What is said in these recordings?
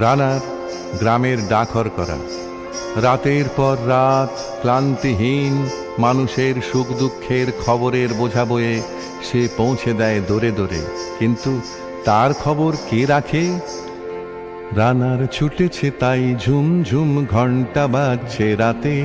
রানার গ্রামের ডাকর করা। রাতের পর রাত ক্লান্তিহীন মানুষের সুখ দুঃখের খবরের বোঝা বয়ে সে পৌঁছে দেয় দরে দরে। কিন্তু তার খবর কে রাখে? রানার ছুটেছে তাই ঝুম ঝুম ঘণ্টা বাজছে রাতে।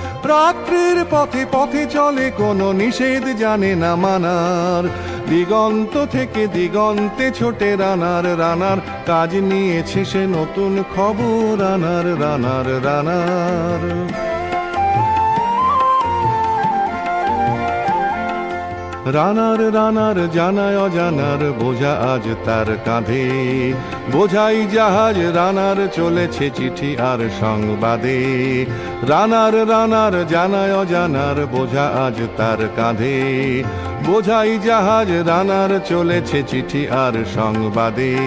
রাত্রির পথে পথে চলে, কোনো নিষেধ জানে না মানার। দিগন্ত থেকে দিগন্তে ছোটে রানার রানার কাজ নিয়েছে সে নতুন খবর রানার রানার রানার। রানার রানার, জানায় অজানার, বোঝা আজ তার কাঁধে। বোঝাই জাহাজ, রানার চলেছে চিঠি আর সংবাদে। রানার রানার, জানায় অজানার, বোঝা আজ তার কাঁধে। বোঝাই জাহাজ, রানার চলেছে চিঠি আর সংবাদে।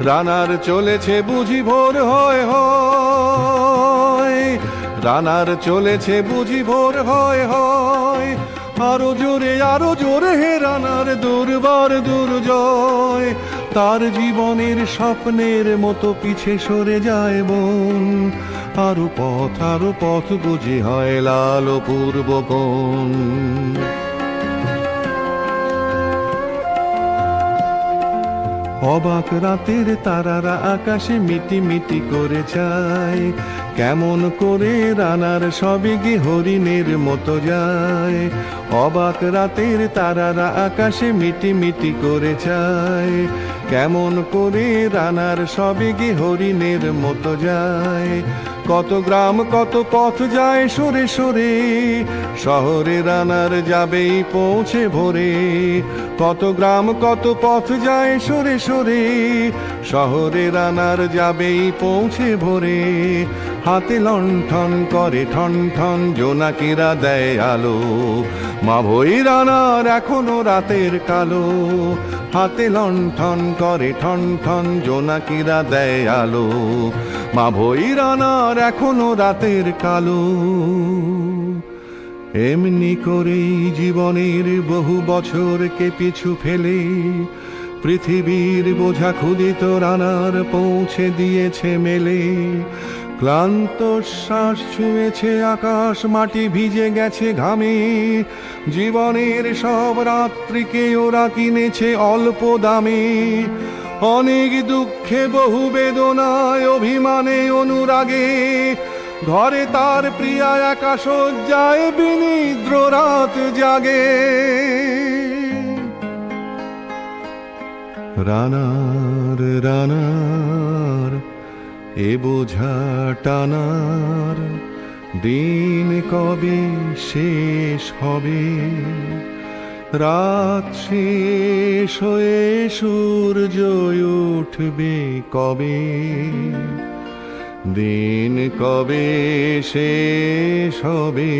রানার চলেছে বুঝি ভোর হয় হয়। রানার চলেছে বুঝি ভোর হয় হয়। আরও জোরে আরও জোরে হেরানার দুর্বার দুর্জয়। তার জীবনের স্বপ্নের মতো পিছে সরে যায় বোন আরও পথ আরও পথ বুঝি হয় লাল পূর্ব কোন। অবাক রাতের তারারা আকাশে মিটি মিটি করে যায় কেমন করে রানার সবে গে হরিণের মতো যায়। অবাক রাতের তারারা আকাশে মিটি মিটি করে যায় কেমন করে রানার সবে গে হরিণের মতো যায়। কত গ্রাম, কত পথ যায় সরে সরে, শহরে রানার যাবেই পৌঁছে ভরে। কত গ্রাম, কত পথ যায় সরে সরে, শহরে রানার যাবেই পৌঁছে ভোরে। হাতে লণ্ঠন করে ঠন ঠন জোনাকিরা দেয় আলো। মা ভৈরানার এখনও রাতের কালো। হাতে লণ্ঠন করে ঠন ঠন জোনাকিরা দেয় আলো। মা ভৈরানার এখনও রাতের কালো। এমনি করেই জীবনের বহু বছরকে পিছু ফেলে। পৃথিবীর বোঝা ক্ষুদিত রানার পৌঁছে দিয়েছে মেলে। ক্লান্ত শ্বাস ছুঁয়েছে, আকাশ মাটি ভিজে গেছে ঘামে। জীবনের সব রাত্রিকে ওরা কিনেছে অল্প দামে। অনেক দুঃখে, বহু বেদনায়, অভিমানে, অনুরাগে। ঘরে তার প্রিয়া একা শয্যায় বিনিদ্র রাত জাগে। রানার রানার। এ বোঝা টানার দিন কবে শেষ হবে? রাত শেষ হয়ে সূর্য উঠবে কবে? দিন কবে শেষ হবে?